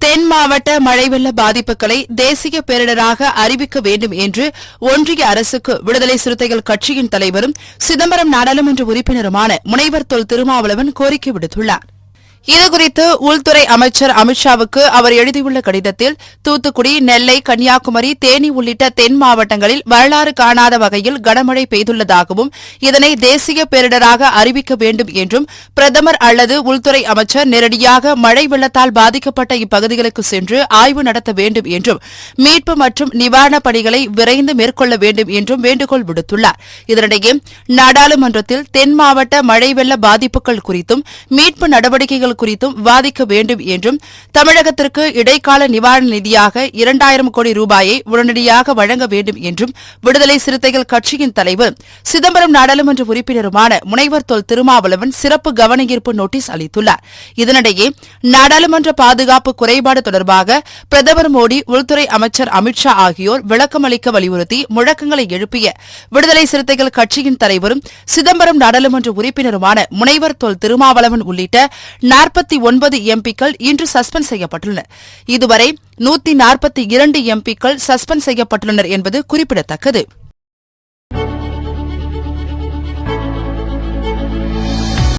தென் மாவட்ட மழை வெள்ள பாதிப்புகளை தேசிய பேரிடராக அறிவிக்க வேண்டும் என்று ஒன்றிய அரசுக்கு விடுதலை சிறுத்தைகள் கட்சியின் தலைவரும் சிதம்பரம் நாடாளுமன்ற உறுப்பினருமான முனைவர் தொல் திருமாவளவன் கோரிக்கை விடுத்துள்ளார். இதுகுறித்து உள்துறை அமைச்சர் அமித்ஷாவுக்கு அவர் எழுதியுள்ள கடிதத்தில் தூத்துக்குடி நெல்லை கன்னியாகுமரி தேனி உள்ளிட்ட தென் மாவட்டங்களில் வரலாறு காணாத வகையில் கனமழை பெய்துள்ளதாகவும் இதனை தேசிய பேரிடராக அறிவிக்க வேண்டும் என்றும் பிரதமர் அல்லது உள்துறை அமைச்சர் நேரடியாக மழை வெள்ளத்தால் பாதிக்கப்பட்ட இப்பகுதிகளுக்கு சென்று ஆய்வு நடத்த வேண்டும் என்றும் மீட்பு மற்றும் நிவாரணப் பணிகளை விரைந்து மேற்கொள்ள வேண்டும் என்றும் வேண்டுகோள் விடுத்துள்ளார். இதனிடையே நாடாளுமன்றத்தில் தென் மாவட்ட மழை வெள்ள பாதிப்புகள் குறித்தும் மீட்பு நடவடிக்கைகள் குறித்தும் விவாதிக்க வேண்டும் என்றும் தமிழகத்திற்கு இடைக்கால நிவாரண நிதியாக இரண்டாயிரம் கோடி ரூபாயை உடனடியாக வழங்க வேண்டும் என்றும் விடுதலை சிறுத்தைகள் கட்சியின் தலைவர் சிதம்பரம் நாடாளுமன்ற உறுப்பினருமான முனைவர் தொல் திருமாவளவன் சிறப்பு கவனஈர்ப்பு நோட்டீஸ் அளித்துள்ளார். இதனிடையே நாடாளுமன்ற பாதுகாப்பு குறைபாடு தொடர்பாக பிரதமர் மோடி உள்துறை அமைச்சர் அமித்ஷா ஆகியோர் விளக்கமளிக்க வலியுறுத்தி முழக்கங்களை எழுப்பிய விடுதலை சிறுத்தைகள் கட்சியின் தலைவரும் சிதம்பரம் நாடாளுமன்ற உறுப்பினருமான முனைவர் தொல் திருமாவளவன் உள்ளிட்ட நாற்பத்தி ஒன்பது எம்பிக்கள் இன்று சஸ்பெண்ட் செய்யப்பட்டுள்ளனர். இதுவரை நூத்தி நாற்பத்தி இரண்டு எம்பிக்கள் சஸ்பெண்ட் செய்யப்பட்டுள்ளனர் என்பது குறிப்பிடத்தக்கது.